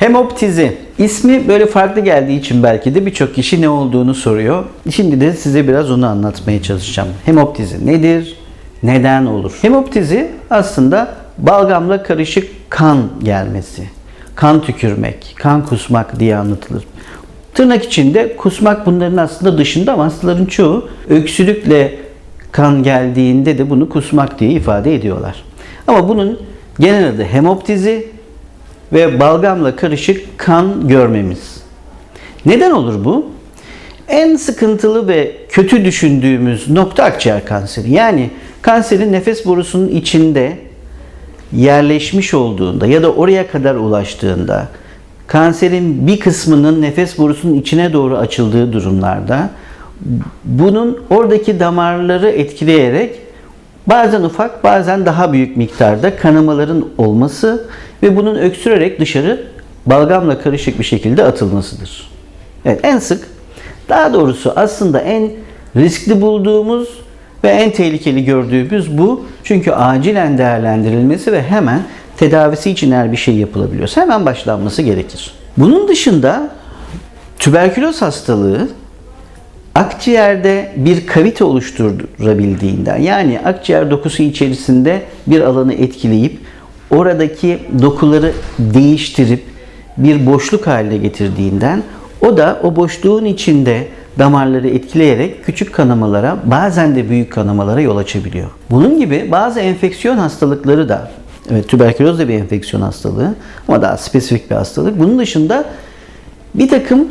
Hemoptizi. İsmi böyle farklı geldiği için belki de birçok kişi ne olduğunu soruyor. Şimdi de size biraz onu anlatmaya çalışacağım. Hemoptizi nedir? Neden olur? Hemoptizi aslında balgamla karışık kan gelmesi. Kan tükürmek, kan kusmak diye anlatılır. Tırnak içinde kusmak bunların aslında dışında ama hastaların çoğu öksürükle kan geldiğinde de bunu kusmak diye ifade ediyorlar. Ama bunun genel adı hemoptizi ve balgamla karışık kan görmemiz. Neden olur bu? En sıkıntılı ve kötü düşündüğümüz nokta akciğer kanseri. Yani kanserin nefes borusunun içinde yerleşmiş olduğunda ya da oraya kadar ulaştığında kanserin bir kısmının nefes borusunun içine doğru açıldığı durumlarda bunun oradaki damarları etkileyerek bazen ufak bazen daha büyük miktarda kanamaların olması ve bunun öksürerek dışarı balgamla karışık bir şekilde atılmasıdır. Evet en sık daha doğrusu aslında en riskli bulduğumuz ve en tehlikeli gördüğümüz bu. Çünkü acilen değerlendirilmesi ve hemen tedavisi için eğer bir şey yapılabiliyorsa hemen başlanması gerekir. Bunun dışında tüberküloz hastalığı akciğerde bir kavite oluşturabildiğinden yani akciğer dokusu içerisinde bir alanı etkileyip oradaki dokuları değiştirip bir boşluk haline getirdiğinden o da o boşluğun içinde damarları etkileyerek küçük kanamalara bazen de büyük kanamalara yol açabiliyor. Bunun gibi bazı enfeksiyon hastalıkları da evet tüberküloz da bir enfeksiyon hastalığı ama daha spesifik bir hastalık. Bunun dışında bir takım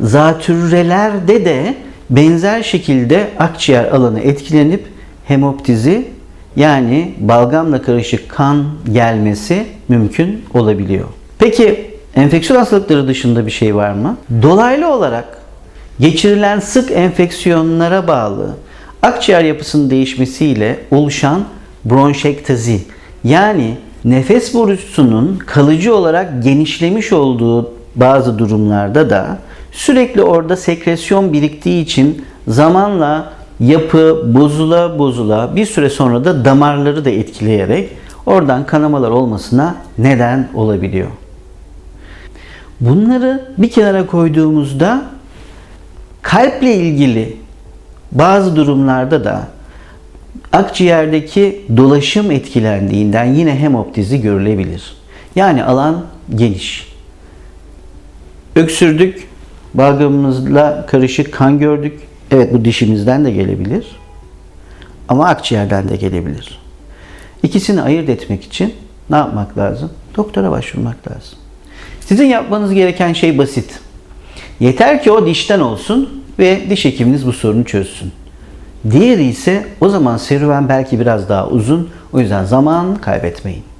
zatürrelerde de benzer şekilde akciğer alanı etkilenip hemoptizi yani balgamla karışık kan gelmesi mümkün olabiliyor. Peki enfeksiyon hastalıkları dışında bir şey var mı? Dolaylı olarak geçirilen sık enfeksiyonlara bağlı akciğer yapısının değişmesiyle oluşan bronşektazi yani nefes borusunun kalıcı olarak genişlemiş olduğu bazı durumlarda da sürekli orada sekresyon biriktiği için zamanla yapı bozula bozula bir süre sonra da damarları da etkileyerek oradan kanamalar olmasına neden olabiliyor. Bunları bir kenara koyduğumuzda kalple ilgili bazı durumlarda da akciğerdeki dolaşım etkilendiğinden yine hemoptizi görülebilir. Yani alan geniş. Öksürdük, balgamımızla karışık kan gördük. Evet bu dişimizden de gelebilir. Ama akciğerden de gelebilir. İkisini ayırt etmek için ne yapmak lazım? Doktora başvurmak lazım. Sizin yapmanız gereken şey basit. Yeter ki o dişten olsun ve diş hekiminiz bu sorunu çözsün. Diğeri ise o zaman serüven belki biraz daha uzun. O yüzden zaman kaybetmeyin.